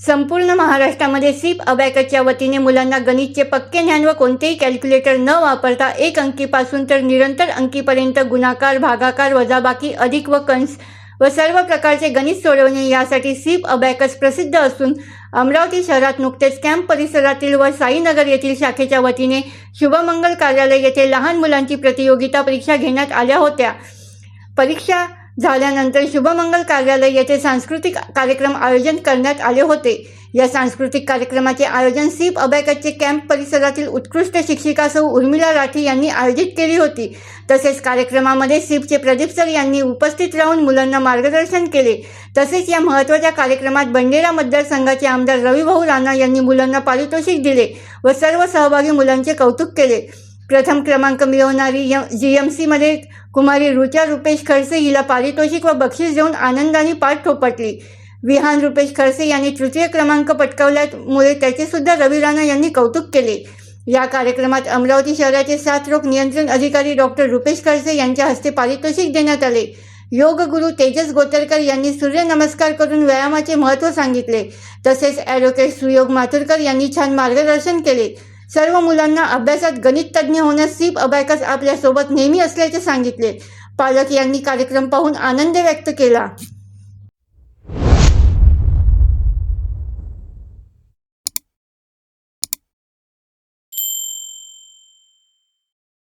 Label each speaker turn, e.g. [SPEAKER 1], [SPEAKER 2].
[SPEAKER 1] संपूर्ण महाराष्ट्रामध्ये सीप अबॅकच्या वतीने मुलांना गणितचे पक्के ज्ञान व कोणतेही कॅल्क्युलेटर न वापरता एक अंकीपासून तर निरंतर अंकीपर्यंत गुणाकार भागाकार वजाबाकी अधिक व कंस व सर्व प्रकारचे गणित सोडवणे यासाठी सीप अबॅकस प्रसिद्ध असून अमरावती शहरात नुकतेच कॅम्प परिसरातील व साईनगर येथील शाखेच्या वतीने शुभमंगल कार्यालय येथे लहान मुलांची प्रतियोगिता परीक्षा घेण्यात आल्या होत्या. परीक्षा झाल्यानंतर शुभमंगल कार्यालय येथे सांस्कृतिक कार्यक्रम आयोजन करण्यात आले होते. या सांस्कृतिक कार्यक्रमाचे आयोजन सीप अबॅकसचे कॅम्प परिसरातील उत्कृष्ट शिक्षिका सौ. उर्मिला राठी यांनी आयोजित केली होती. तसेच कार्यक्रमामध्ये सीपचे प्रदीप सर यांनी उपस्थित राहून मुलांना मार्गदर्शन केले. तसेच या महत्त्वाच्या कार्यक्रमात बंडेरा मतदारसंघाचे आमदार रविभाऊ राणा यांनी मुलांना पारितोषिक दिले व सर्व सहभागी मुलांचे कौतुक केले. प्रथम क्रमांक मिळवणारी जी एम सीमध्ये कुमारी रुचा रुपेश खडसे हिला पारितोषिक व बक्षीस देऊन आनंदाने पाठ ठोपटली. विहान रुपेश खडसे यांनी तृतीय क्रमांक पटकावल्यामुळे त्याचे सुद्धा रवी राणा यांनी कौतुक केले. या कार्यक्रमात अमरावती शहराचे सात रोग नियंत्रण अधिकारी डॉक्टर रुपेश खडसे यांच्या हस्ते पारितोषिक देण्यात आले. योग गुरु तेजस गोतरकर यांनी सूर्यनमस्कार करून व्यायामाचे महत्त्व सांगितले. तसेच ॲडव्होकेट सुयोग माथुरकर यांनी छान मार्गदर्शन केले. सर्व मुलांना अभ्यासात गणित तज्ज्ञ होण्यास सीप अबॅकस आपल्यासोबत नेहमी असल्याचे सांगितले. पालक यांनी कार्यक्रम पाहून आनंद व्यक्त केला.